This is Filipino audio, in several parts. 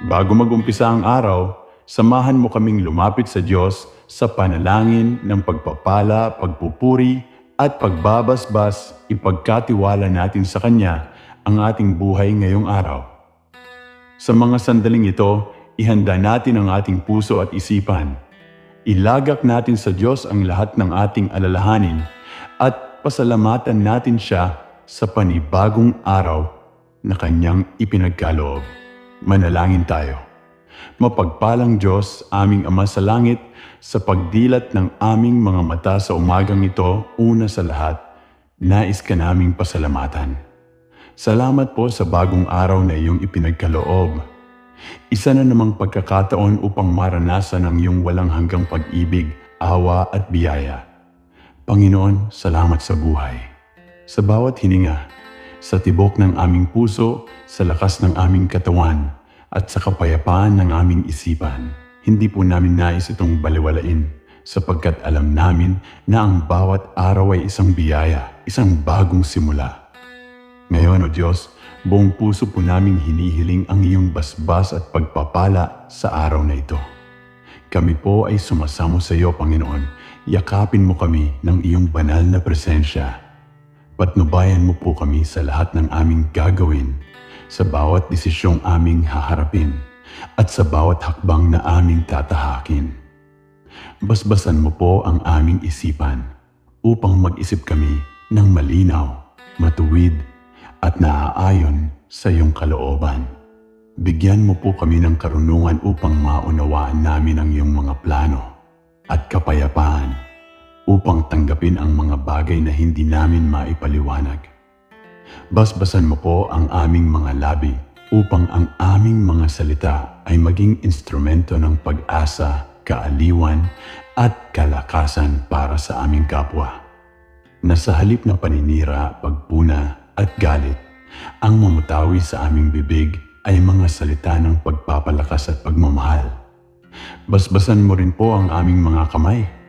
Bago mag-umpisa ang araw, samahan mo kaming lumapit sa Diyos sa panalangin ng pagpapala, pagpupuri, at pagbabasbas, ipagkatiwala natin sa Kanya ang ating buhay ngayong araw. Sa mga sandaling ito, ihanda natin ang ating puso at isipan. Ilagak natin sa Diyos ang lahat ng ating alalahanin at pasalamatan natin siya sa panibagong araw na Kanyang ipinagkaloob. Manalangin tayo. Mapagpalang Diyos, aming Ama sa langit, sa pagdilat ng aming mga mata sa umagang ito, una sa lahat, nais ka naming pasalamatan. Salamat po sa bagong araw na iyong ipinagkaloob. Isa na namang pagkakataon upang maranasan ang iyong walang hanggang pag-ibig, awa at biyaya. Panginoon, salamat sa buhay. Sa bawat hininga, sa tibok ng aming puso, sa lakas ng aming katawan, at sa kapayapaan ng aming isipan. Hindi po namin nais itong baliwalain sapagkat alam namin na ang bawat araw ay isang biyaya, isang bagong simula. Ngayon, O Diyos, buong puso po naming hinihiling ang iyong basbas at pagpapala sa araw na ito. Kami po ay sumasamo sa iyo, Panginoon. Yakapin mo kami ng iyong banal na presensya. Patnubayan mo po kami sa lahat ng aming gagawin, sa bawat desisyong aming haharapin, at sa bawat hakbang na aming tatahakin. Basbasan mo po ang aming isipan upang mag-isip kami ng malinaw, matuwid, at naaayon sa iyong kalooban. Bigyan mo po kami ng karunungan upang maunawaan namin ang iyong mga plano at kapayapaan upang tanggapin ang mga bagay na hindi namin maipaliwanag. Basbasan mo po ang aming mga labi upang ang aming mga salita ay maging instrumento ng pag-asa, kaaliwan at kalakasan para sa aming kapwa. Na sa halip na paninira, pagpuna at galit, ang mamutawi sa aming bibig ay mga salita ng pagpapalakas at pagmamahal. Basbasan mo rin po ang aming mga kamay.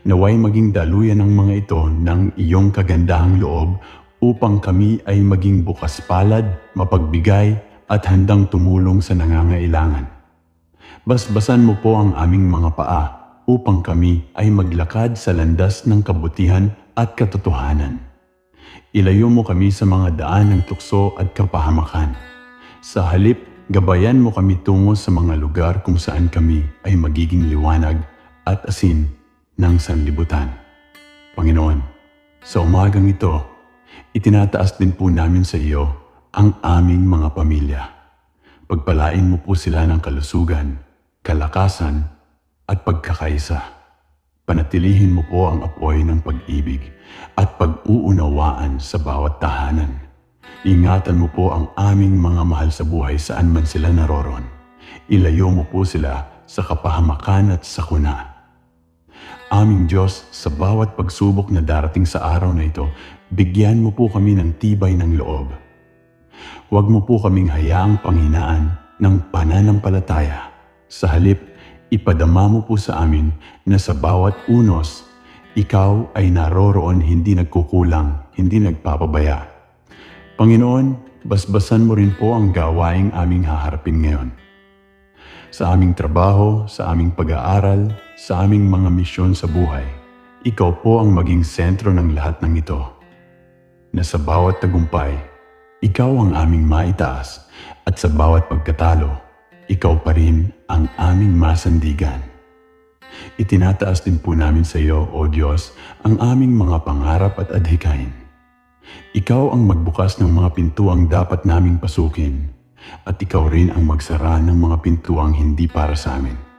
Naway maging daluyan ng mga ito ng iyong kagandahang loob upang kami ay maging bukas palad, mapagbigay at handang tumulong sa nangangailangan. Basbasan mo po ang aming mga paa upang kami ay maglakad sa landas ng kabutihan at katotohanan. Ilayo mo kami sa mga daan ng tukso at kapahamakan. Sa halip, gabayan mo kami tungo sa mga lugar kung saan kami ay magiging liwanag at asin ng sanlibutan. Panginoon, sa umagang ito, itinataas din po namin sa iyo ang aming mga pamilya. Pagpalain mo po sila ng kalusugan, kalakasan, at pagkakaisa. Panatilihin mo po ang apoy ng pag-ibig at pag-uunawaan sa bawat tahanan. Ingatan mo po ang aming mga mahal sa buhay saan man sila naroron. Ilayo mo po sila sa kapahamakan at sakuna. Aming Diyos, sa bawat pagsubok na darating sa araw na ito, bigyan mo po kami ng tibay ng loob. Huwag mo po kaming hayaang panghinaan ng pananampalataya. Sa halip, ipadama mo po sa amin na sa bawat unos, ikaw ay naroroon hindi nagkukulang, hindi nagpapabaya. Panginoon, basbasan mo rin po ang gawaing aming haharapin ngayon. Sa aming trabaho, sa aming pag-aaral, sa aming mga misyon sa buhay, ikaw po ang maging sentro ng lahat ng ito. Na sa bawat tagumpay, ikaw ang aming maitaas at sa bawat pagkatalo, ikaw pa rin ang aming masandigan. Itinataas din po namin sa iyo, O Diyos, ang aming mga pangarap at adhikain. Ikaw ang magbukas ng mga pintuang dapat naming pasukin at ikaw rin ang magsara ng mga pintuang hindi para sa amin.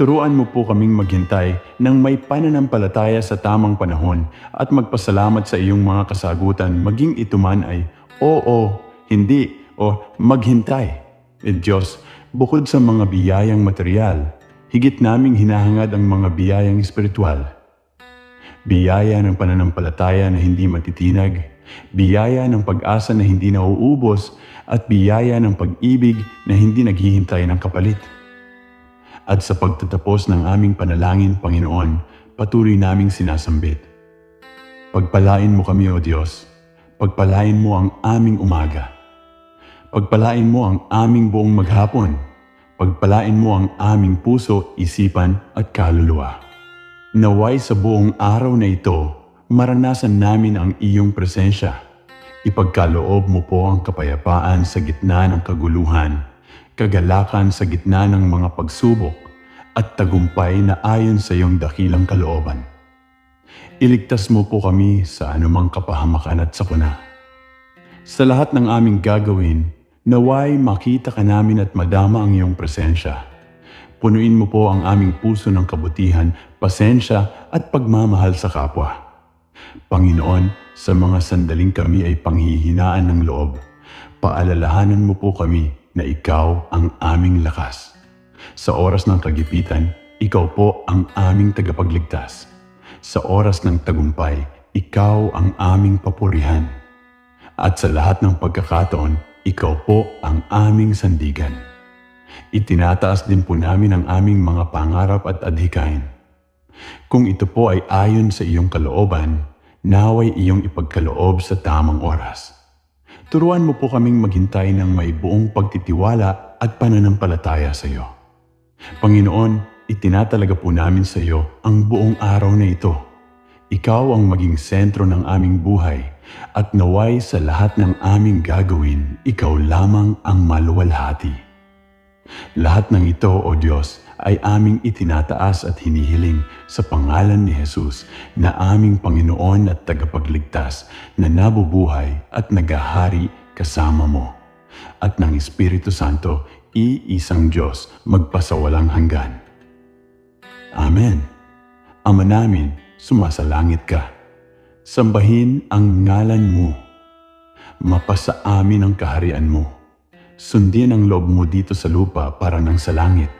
Turuan mo po kaming maghintay ng may pananampalataya sa tamang panahon at magpasalamat sa iyong mga kasagutan maging ito man ay oo, hindi o maghintay. E Diyos, bukod sa mga biyayang material, higit naming hinahangad ang mga biyayang espiritual. Biyaya ng pananampalataya na hindi matitinag, biyaya ng pag-asa na hindi nauubos, at biyaya ng pag-ibig na hindi naghihintay ng kapalit. At sa pagtatapos ng aming panalangin, Panginoon, patuloy naming sinasambit. Pagpalain mo kami, O Diyos. Pagpalain mo ang aming umaga. Pagpalain mo ang aming buong maghapon. Pagpalain mo ang aming puso, isipan at kaluluwa. Naway sa buong araw na ito, maranasan namin ang iyong presensya. Ipagkaloob mo po ang kapayapaan sa gitna ng kaguluhan, kagalakan sa gitna ng mga pagsubok, at tagumpay na ayon sa iyong dakilang kalooban. Iligtas mo po kami sa anumang kapahamakan at sakuna. Sa lahat ng aming gagawin, naway makita ka namin at madama ang iyong presensya. Punuin mo po ang aming puso ng kabutihan, pasensya at pagmamahal sa kapwa. Panginoon, sa mga sandaling kami ay panghihinaan ng loob. Paalalahanan mo po kami na ikaw ang aming lakas. Sa oras ng kagipitan, ikaw po ang aming tagapagligtas. Sa oras ng tagumpay, ikaw ang aming papurihan. At sa lahat ng pagkakataon, ikaw po ang aming sandigan. Itinataas din po namin ang aming mga pangarap at adhikain. Kung ito po ay ayon sa iyong kalooban, naway iyong ipagkaloob sa tamang oras. Turuan mo po kaming maghintay ng may buong pagtitiwala at pananampalataya sa iyo. Panginoon, itinatalaga po namin sa iyo ang buong araw na ito. Ikaw ang maging sentro ng aming buhay at naway sa lahat ng aming gagawin, ikaw lamang ang maluwalhati. Lahat ng ito, O Diyos, ay aming itinataas at hinihiling sa pangalan ni Jesus na aming Panginoon at tagapagligtas na nabubuhay at nagahari kasama mo. At ng Espiritu Santo, iisang Diyos magpasawalang hanggan. Amen. Ama namin, sumasalangit ka. Sambahin ang ngalan mo. Mapasa amin ang kaharian mo. Sundin ang loob mo dito sa lupa para ng sa langit.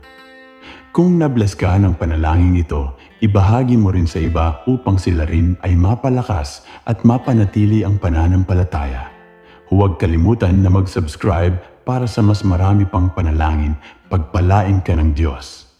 Kung nabless ka ng panalangin ito, ibahagi mo rin sa iba upang sila rin ay mapalakas at mapanatili ang pananampalataya. Huwag kalimutan na mag-subscribe para sa mas marami pang panalangin. Pagpalain ka ng Diyos.